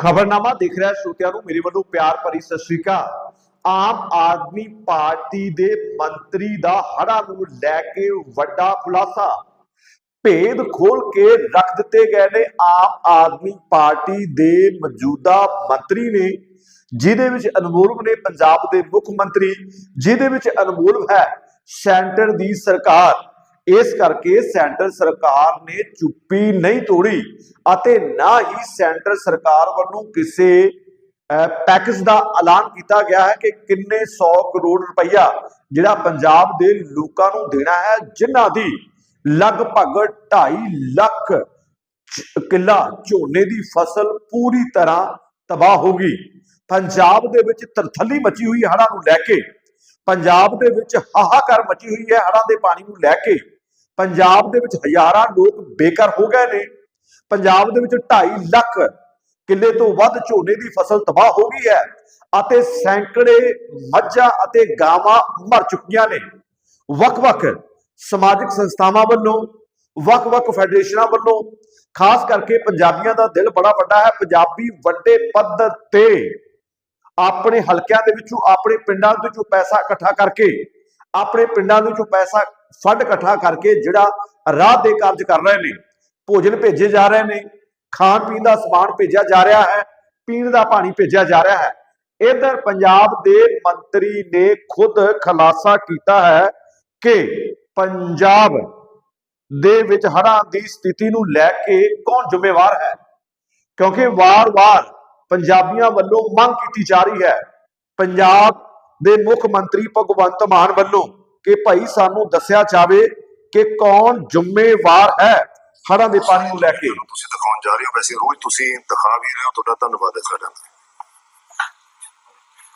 ਖਬਰਨਾਮਾ ਦੇਖ ਰਿਹਾ ਸ਼ਰੋਤਿਆਂ ਨੂੰ। ਮੇਰੇ ਵੱਲੋਂ ਪਿਆਰ ਭਰੀ ਸਤਿ ਸ਼੍ਰੀ ਅਕਾਲ। ਆਮ ਆਦਮੀ ਪਾਰਟੀ ਦੇ ਮੰਤਰੀ ਦਾ ਹੜਾ ਨੂੰ ਲੈ ਕੇ ਵੱਡਾ ਖੁਲਾਸਾ। ਭੇਦ ਖੋਲ ਕੇ ਰੱਖ ਦਿੱਤੇ ਗਏ ਨੇ। ਆਮ ਆਦਮੀ ਪਾਰਟੀ ਦੇ ਮੌਜੂਦਾ ਮੰਤਰੀ ਨੇ, ਜਿਹਦੇ ਵਿੱਚ ਅਨਮੋਲ ਨੇ ਪੰਜਾਬ ਦੇ ਮੁੱਖ ਮੰਤਰੀ, ਜਿਹਦੇ ਵਿੱਚ ਅਨਮੋਲ ਹੈ ਸੈਂਟਰ ਦੀ ਸਰਕਾਰ। ਇਸ ਕਰਕੇ ਸੈਂਟਰ ਸਰਕਾਰ ਨੇ ਚੁੱਪੀ ਨਹੀਂ ਤੋੜੀ ਅਤੇ ਨਾ ਹੀ ਸੈਂਟਰ ਸਰਕਾਰ ਵੱਲੋਂ ਕਿਸੇ ਪੈਕੇਜ ਦਾ ਐਲਾਨ ਕੀਤਾ ਗਿਆ ਹੈ ਕਿ ਕਿੰਨੇ 100 ਕਰੋੜ ਰੁਪਈਆ ਜਿਹੜਾ ਪੰਜਾਬ ਦੇ ਲੋਕਾਂ ਨੂੰ ਦੇਣਾ ਹੈ, ਜਿਨ੍ਹਾਂ ਦੀ ਲਗਭਗ 2.5 ਲੱਖ ਕਿੱਲਾ ਝੋਨੇ ਦੀ ਫਸਲ ਪੂਰੀ ਤਰ੍ਹਾਂ ਤਬਾਹ ਹੋ ਗਈ। ਪੰਜਾਬ ਦੇ ਵਿੱਚ ਤਰਥੱਲੀ ਮਚੀ ਹੋਈ ਹੜ੍ਹਾਂ ਨੂੰ ਲੈ ਕੇ, ਪੰਜਾਬ ਦੇ ਵਿੱਚ ਹਾਹਾਕਾਰ ਮਚੀ ਹੋਈ ਹੈ ਹੜ੍ਹਾਂ ਦੇ ਪਾਣੀ ਨੂੰ ਲੈ ਕੇ। ਪੰਜਾਬ ਦੇ ਵਿੱਚ ਹਜ਼ਾਰਾਂ ਲੋਕ ਬੇਘਰ ਹੋ ਗਏ ਨੇ। ਪੰਜਾਬ ਦੇ ਵਿੱਚ 2.5 ਲੱਖ ਕਿੱਲੇ ਤੋਂ ਵੱਧ ਝੋਨੇ ਦੀ ਫਸਲ ਤਬਾਹ ਹੋ ਗਈ ਹੈ ਅਤੇ ਸੈਂਕੜੇ ਮੱਝਾਂ ਅਤੇ ਗਾਵਾਂ ਮਰ ਚੁੱਕੀਆਂ ਨੇ। ਵੱਖ-ਵੱਖ ਸਮਾਜਿਕ ਸੰਸਥਾਵਾਂ ਵੱਲੋਂ, ਵੱਖ-ਵੱਖ ਫੈਡਰੇਸ਼ਨਾਂ ਵੱਲੋਂ, ਖਾਸ ਕਰਕੇ ਪੰਜਾਬੀਆਂ ਦਾ ਦਿਲ ਬੜਾ ਵੱਡਾ ਹੈ। ਪੰਜਾਬੀ ਵੱਡੇ ਪੱਧਰ ਤੇ ਆਪਣੇ ਹਲਕਿਆਂ ਦੇ ਵਿੱਚੋਂ, ਆਪਣੇ ਪਿੰਡਾਂ ਦੇ ਵਿੱਚੋਂ ਪੈਸਾ ਇਕੱਠਾ ਕਰਕੇ ਆਪਣੇ ਪਿੰਡਾਂ ਦੇ ਵਿੱਚੋਂ ਪੈਸਾ ਫੰਡ ਇਕੱਠਾ ਕਰਕੇ ਜਿਹੜਾ ਰਾਹ ਦੇ ਕਾਰਜ ਕਰ ਰਹੇ ਨੇ, ਭੋਜਨ ਭੇਜੇ ਜਾ ਰਹੇ ਨੇ, ਖਾਣ ਪੀਣ ਦਾ ਸਮਾਨ ਭੇਜਿਆ ਜਾ ਰਿਹਾ ਹੈ, ਪੀਣ ਦਾ ਪਾਣੀ ਭੇਜਿਆ ਜਾ ਰਿਹਾ ਹੈ। ਇਧਰ ਪੰਜਾਬ ਦੇ ਮੰਤਰੀ ਨੇ ਖੁਦ ਖੁਲਾਸਾ ਕੀਤਾ ਹੈ ਕਿ ਪੰਜਾਬ ਦੇ ਵਿੱਚ ਹੜ੍ਹਾਂ ਦੀ ਸਥਿਤੀ ਨੂੰ ਲੈ ਕੇ ਕੌਣ ਜ਼ਿੰਮੇਵਾਰ ਹੈ? ਕਿਉਂਕਿ ਵਾਰ-ਵਾਰ ਪੰਜਾਬੀਆਂ ਵੱਲੋਂ ਮੰਗ ਕੀਤੀ ਜਾ ਰਹੀ ਹੈ, ਪੰਜਾਬ ਦੇ ਮੁੱਖ ਮੰਤਰੀ ਭਗਵੰਤ ਮਾਨ ਵੱਲੋਂ ਕਿ ਭਾਈ ਸਾਨੂੰ ਦੱਸਿਆ ਜਾਵੇ ਕਿ ਕੌਣ ਜ਼ਿੰਮੇਵਾਰ ਹੈ ਹੜ੍ਹਾਂ ਦੇ ਪਾਣੀ ਨੂੰ ਲੈ ਕੇ। ਤੁਸੀਂ ਦਿਖਾਉਣ ਜਾ ਰਹੇ ਹੋ। ਵੈਸੇ ਰੋਜ਼ ਤੁਸੀਂ ਦਿਖਾ ਵੀ ਰਹੇ ਹੋ। ਤੁਹਾਡਾ ਧੰਨਵਾਦ ਹੈ ਸਾਡਾ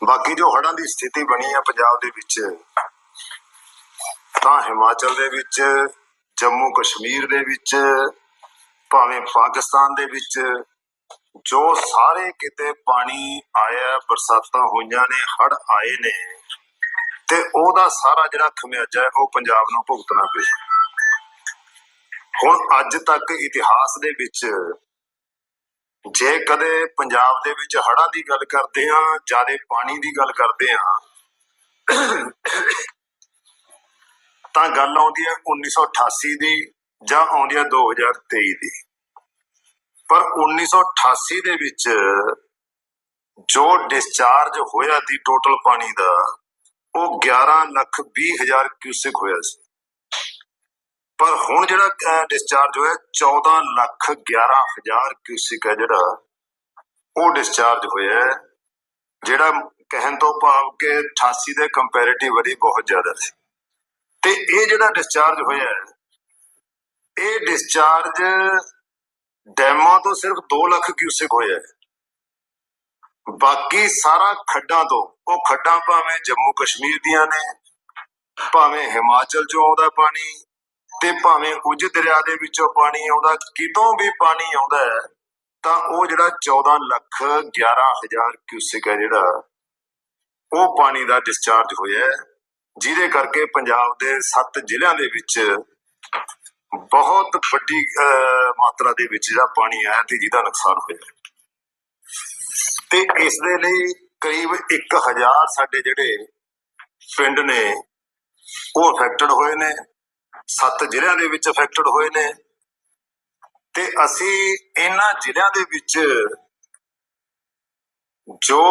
ਬਾਕੀ ਜੋ ਹੜਾਂ ਦੀ ਸਥਿਤੀ ਬਣੀ ਹੈ ਪੰਜਾਬ ਦੇ ਵਿੱਚ, ਤਾਂ ਹਿਮਾਚਲ ਦੇ ਵਿੱਚ, ਜੰਮੂ ਕਸ਼ਮੀਰ ਦੇ ਵਿੱਚ, ਭਾਵੇਂ ਪਾਕਿਸਤਾਨ ਦੇ ਵਿੱਚ ਜੋ ਸਾਰੇ ਕਿਤੇ ਪਾਣੀ ਆਇਆ, ਬਰਸਾਤਾਂ ਹੋਈਆਂ ਨੇ ਹੜ ਆਏ ਨੇ, ਤੇ ਉਹਦਾ ਸਾਰਾ ਜਿਹੜਾ ਖਮਿਆਜਾ ਹੈ, ਉਹ ਪੰਜਾਬ ਨੂੰ ਭੁਗਤਣਾ ਪਿਆ। ਹੁਣ ਅੱਜ ਤੱਕ ਇਤਿਹਾਸ ਦੇ ਵਿੱਚ ਜੇ ਕਦੇ ਪੰਜਾਬ ਦੇ ਵਿੱਚ ਹੜਾਂ ਦੀ ਗੱਲ ਕਰਦੇ ਆ ਜ਼ਿਆਦਾ ਪਾਣੀ ਦੀ ਗੱਲ ਕਰਦੇ ਆ ਤਾਂ ਗੱਲ ਆਉਂਦੀ ਹੈ 1988 ਦੀ ਜਾਂ ਆਉਂਦੀ ਹੈ 2023 ਦੀ। ਪਰ 1988 ਦੇ ਵਿੱਚ ਜੋ ਡਿਸਚਾਰਜ ਹੋਇਆ ਸੀ ਟੋਟਲ ਪਾਣੀ ਦਾ, ਉਹ 11 ਲੱਖ 20 ਹਜ਼ਾਰ ਕਿਊਸਿਕ ਹੋਇਆ ਸੀ। ਪਰ ਹੁਣ ਜਿਹੜਾ ਡਿਸਚਾਰਜ ਹੋਇਆ 14 ਲੱਖ 11 ਹਜ਼ਾਰ ਕਿਊਸਿਕ ਹੈ ਜਿਹੜਾ, ਉਹ ਡਿਸਚਾਰਜ ਹੋਇਆ ਜਿਹੜਾ ਕਹਿਣ ਤੋਂ ਭਾਵ ਕਿ 88 ਦੇ ਕੰਪੈਰੀਟਿਵਲੀ ਬਹੁਤ ਜ਼ਿਆਦਾ ਸੀ। ਤੇ ਇਹ ਜਿਹੜਾ ਡਿਸਚਾਰਜ ਹੋਇਆ ਇਹ ਡਿਸਚਾਰਜ ਡੈਮਾਂ ਤੋਂ ਸਿਰਫ 2 ਲੱਖ ਕਿਊਸਿਕ ਹੋਇਆ ਹੈ ਬਾਕੀ ਸਾਰਾ ਖੱਡਾਂ ਤੋਂ, ਉਹ ਖੱਡਾਂ ਭਾਵੇਂ ਜੰਮੂ ਕਸ਼ਮੀਰ ਦੀਆਂ ਨੇ, ਭਾਵੇਂ ਹਿਮਾਚਲ ਚੋਂ ਆਉਂਦਾ ਪਾਣੀ ਤੇ ਭਾਵੇਂ ਉਜ ਦਰਿਆ ਦੇ ਵਿੱਚੋਂ ਪਾਣੀ ਆਉਂਦਾ, ਕਿਤੋਂ ਵੀ ਪਾਣੀ ਆਉਂਦਾ ਹੈ, ਤਾਂ ਉਹ ਜਿਹੜਾ 14 ਲੱਖ 11 ਹਜ਼ਾਰ ਕਿਊਸਿਕ ਹੈ ਜਿਹੜਾ, ਉਹ ਪਾਣੀ ਦਾ ਡਿਸਚਾਰਜ ਹੋਇਆ ਜਿਹਦੇ ਕਰਕੇ ਪੰਜਾਬ ਦੇ 7 ਜ਼ਿਲ੍ਹਿਆਂ ਦੇ ਵਿੱਚ ਬਹੁਤ ਵੱਡੀ ਅਹ, ਮਾਤਰਾ ਦੇ ਵਿੱਚ ਜਿਹੜਾ ਪਾਣੀ ਆਇਆ ਤੇ ਜਿਹਦਾ ਨੁਕਸਾਨ ਹੋਇਆ ਤੇ ਇਸ ਦੇ ਲਈ ਕਰੀਬ 1000 ਸਾਡੇ ਜਿਹੜੇ ਪਿੰਡ ਨੇ ਉਹ ਅਫੈਕਟਡ ਹੋਏ ਨੇ। ਸੱਤ ਜ਼ਿਲ੍ਹਿਆਂ ਦੇ ਵਿੱਚ ਅਫੈਕਟਡ ਹੋਏ ਨੇ। ਤੇ ਅਸੀਂ ਇਹਨਾਂ ਜ਼ਿਲ੍ਹਿਆਂ ਦੇ ਵਿੱਚ ਜੋ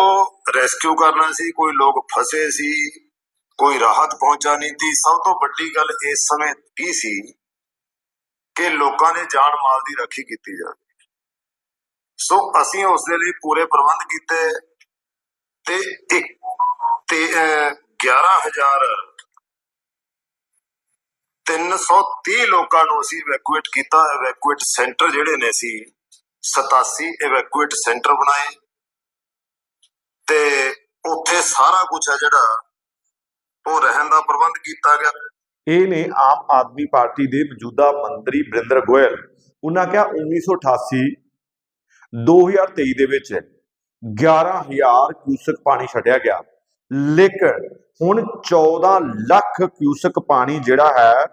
ਰੈਸਕਿਊ ਕਰਨਾ ਸੀ ਕੋਈ ਲੋਕ ਫਸੇ ਸੀ ਕੋਈ ਰਾਹਤ ਪਹੁੰਚਾਣੀ ਸੀ ਸਭ ਤੋਂ ਵੱਡੀ ਗੱਲ ਇਸ ਸਮੇਂ ਕੀ ਸੀ ਕਿ ਲੋਕਾਂ ਦੇ ਜਾਨ ਮਾਲ ਦੀ ਰਾਖੀ ਕੀਤੀ ਜਾਵੇ। ਸੋ ਅਸੀਂ ਉਸ ਦੇ ਲਈ ਪੂਰੇ ਪ੍ਰਬੰਧ ਕੀਤੇ ਤੇ ਇੱਕ ਤੇ 11000 330 ਲੋਕਾਂ ਨੂੰ ਅਸੀਂ ਇਵੈਕੂਏਟ ਕੀਤਾ। ਇਵੈਕੂਏਟ ਸੈਂਟਰ ਜਿਹੜੇ ਨੇ ਸੀ 87 ਇਵੈਕੂਏਟ ਸੈਂਟਰ ਬਣਾਏ। ਤੇ ਉੱਥੇ ਸਾਰਾ ਕੁਝ ਹੈ ਜਿਹੜਾ ਉਹ ਰਹਿਣ ਦਾ ਪ੍ਰਬੰਧ ਕੀਤਾ ਗਿਆ। ਇਹ ਨੇ ਆਮ ਆਦਮੀ ਪਾਰਟੀ ਦੇ ਮੌਜੂਦਾ ਮੰਤਰੀ ਬਰਿੰਦਰ ਗੋਇਲ ਉਹਨਾਂ ਕਿਹਾ 1988 2023 ਦੇ ਵਿੱਚ 11000 ਕਿਊਸਕ ਪਾਣੀ ਛੱਡਿਆ ਗਿਆ। ਲੇਕਿਨ ਹੁਣ 14 ਲੱਖ ਕਿਊਸਕ ਪਾਣੀ ਜਿਹੜਾ ਹੈ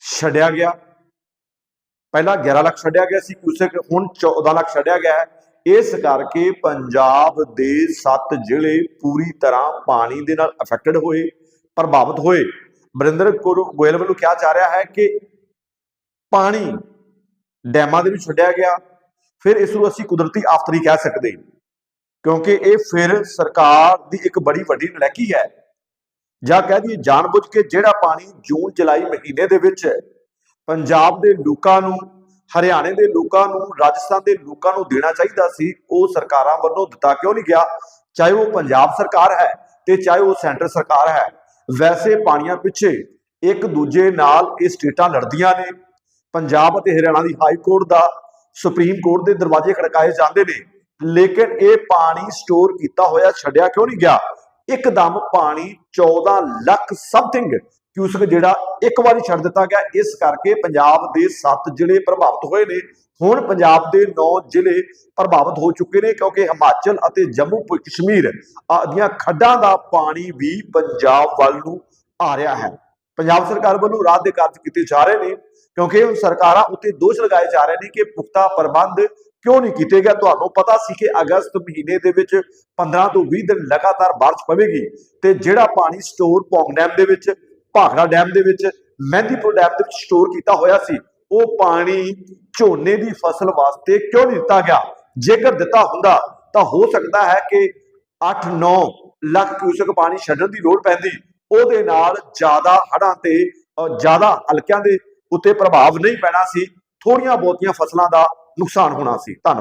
ਛੱਡਿਆ ਗਿਆ। ਪਹਿਲਾਂ 11 ਲੱਖ ਛੱਡਿਆ ਗਿਆ ਸੀ ਕਿਊਸਕ, ਹੁਣ 14 ਲੱਖ ਛੱਡਿਆ ਗਿਆ ਹੈ। ਇਸ ਕਰਕੇ ਪੰਜਾਬ ਦੇ 7 ਜ਼ਿਲ੍ਹੇ ਪੂਰੀ ਤਰ੍ਹਾਂ ਪਾਣੀ ਦੇ ਨਾਲ ਅਫੈਕਟਡ ਹੋਏ, ਪ੍ਰਭਾਵਿਤ ਹੋਏ। ਬਰਿੰਦਰ ਕੌਰ ਗੋਇਲ ਵੱਲੋਂ ਕਿਹਾ ਜਾ ਰਿਹਾ ਹੈ ਕਿ ਪਾਣੀ ਡੈਮਾਂ ਦੇ ਵਿੱਚ ਛੱਡਿਆ ਗਿਆ, ਫਿਰ ਇਸ ਨੂੰ ਅਸੀਂ ਕੁਦਰਤੀ ਆਫਤ ਨਹੀਂ ਕਹਿ ਸਕਦੇ ਕਿਉਂਕਿ ਇਹ ਫਿਰ ਸਰਕਾਰ ਦੀ ਇੱਕ ਬੜੀ ਵੱਡੀ ਨਲੈਕੀ ਹੈ। ਜਾਂ ਕਹਿ ਦਈਏ ਜਾਣਬੁੱਝ ਕੇ ਜਿਹੜਾ ਪਾਣੀ ਜੂਨ, ਜੁਲਾਈ ਮਹੀਨੇ ਦੇ ਵਿੱਚ ਪੰਜਾਬ ਦੇ ਲੋਕਾਂ ਨੂੰ, ਹਰਿਆਣੇ ਦੇ ਲੋਕਾਂ ਨੂੰ, ਰਾਜਸਥਾਨ ਦੇ ਲੋਕਾਂ ਨੂੰ ਦੇਣਾ ਚਾਹੀਦਾ ਸੀ, ਉਹ ਸਰਕਾਰਾਂ ਵੱਲੋਂ ਦਿੱਤਾ ਕਿਉਂ ਨਹੀਂ ਗਿਆ? ਚਾਹੇ ਉਹ ਪੰਜਾਬ ਸਰਕਾਰ ਹੈ ਤੇ ਚਾਹੇ ਉਹ ਸੈਂਟਰ ਸਰਕਾਰ ਹੈ। ਵੈਸੇ ਪਾਣੀਆਂ ਪਿੱਛੇ ਇੱਕ ਦੂਜੇ ਨਾਲ ਇਹ ਸਟੇਟਾਂ ਲੜਦੀਆਂ ਨੇ। ਪੰਜਾਬ ਅਤੇ ਹਰਿਆਣਾ ਦੀ ਹਾਈ ਕੋਰਟ ਦਾ ਸੁਪਰੀਮ ਕੋਰਟ ਦੇ ਦਰਵਾਜ਼ੇ ਖੜਕਾਏ ਜਾਂਦੇ ਨੇ। ਲੇਕਿਨ ਇਹ ਪਾਣੀ ਸਟੋਰ ਕੀਤਾ ਹੋਇਆ ਛੱਡਿਆ ਕਿਉਂ ਨਹੀਂ ਗਿਆ? ਇੱਕਦਮ ਪਾਣੀ 14 ਲੱਖ ਸਮਥਿੰਗ ਕਿਊਸਕ ਜਿਹੜਾ ਇੱਕ ਵਾਰੀ ਛੱਡ ਦਿੱਤਾ ਗਿਆ, ਇਸ ਕਰਕੇ ਪੰਜਾਬ ਦੇ 7 ਜ਼ਿਲ੍ਹੇ ਪ੍ਰਭਾਵਿਤ ਹੋਏ ਨੇ। ਹੁਣ ਪੰਜਾਬ ਦੇ 9 ਜ਼ਿਲ੍ਹੇ ਪ੍ਰਭਾਵਿਤ ਹੋ ਚੁੱਕੇ ਨੇ, ਕਿਉਂਕਿ ਹਿਮਾਚਲ ਅਤੇ ਜੰਮੂ ਕਸ਼ਮੀਰ ਆ- ਦੀਆਂ ਖੱਡਾਂ ਦਾ ਪਾਣੀ ਵੀ ਪੰਜਾਬ ਵੱਲ ਨੂੰ ਆ ਰਿਹਾ ਹੈ। ਪੰਜਾਬ ਸਰਕਾਰ ਵੱਲੋਂ ਰਾਤ ਦੇ ਕਾਰਜ ਕੀਤੇ ਜਾ ਰਹੇ ਨੇ, ਕਿਉਂਕਿ ਹੁਣ ਸਰਕਾਰਾਂ ਉੱਤੇ ਦੋਸ਼ ਲਗਾਏ ਜਾ ਰਹੇ ਨੇ ਕਿ ਪੁਖਤਾ ਪ੍ਰਬੰਧ ਕਿਉਂ ਨਹੀਂ ਕੀਤੇ ਗਏ। ਤੁਹਾਨੂੰ ਪਤਾ ਸੀ ਕਿ ਅਗਸਤ ਮਹੀਨੇ ਦੇ ਵਿੱਚ 15 ਤੋਂ 20 ਦਿਨ ਲਗਾਤਾਰ ਬਾਰਿਸ਼ ਪਵੇਗੀ ਤੇ ਜਿਹੜਾ ਪਾਣੀ ਸਟੋਰ ਪੌਂਗ ਡੈਮ ਦੇ ਵਿੱਚ ਭਾਖੜਾ ਡੈਮ ਦੇ ਵਿੱਚ, ਮਹਿੰਦੀਪੁਰ ਡੈਮ ਦੇ ਵਿੱਚ ਸਟੋਰ ਕੀਤਾ ਹੋਇਆ ਸੀ। ਉਹ ਪਾਣੀ ਝੋਨੇ ਦੀ ਫਸਲ ਵਾਸਤੇ ਕਿਉਂ ਨਹੀਂ ਦਿੱਤਾ ਗਿਆ? ਜੇਕਰ ਦਿੱਤਾ ਹੁੰਦਾ, ਤਾਂ ਹੋ ਸਕਦਾ ਹੈ ਕਿ 8-9 ਲੱਖ ਕਿਊਸਕ ਪਾਣੀ ਛੱਡਣ ਦੀ ਲੋੜ ਪੈਂਦੀ। ਉਹਦੇ ਨਾਲ ਜ਼ਿਆਦਾ ਹੜ੍ਹਾਂ ਤੇ ਜ਼ਿਆਦਾ ਹਲਕਿਆਂ ਦੇ ਉੱਤੇ ਪ੍ਰਭਾਵ ਨਹੀਂ ਪੈਣਾ ਸੀ। ਥੋੜੀਆਂ ਬਹੁਤੀਆਂ ਫਸਲਾਂ ਦਾ ਨੁਕਸਾਨ ਹੋਣਾ ਸੀ। ਧੰਨਵਾਦ।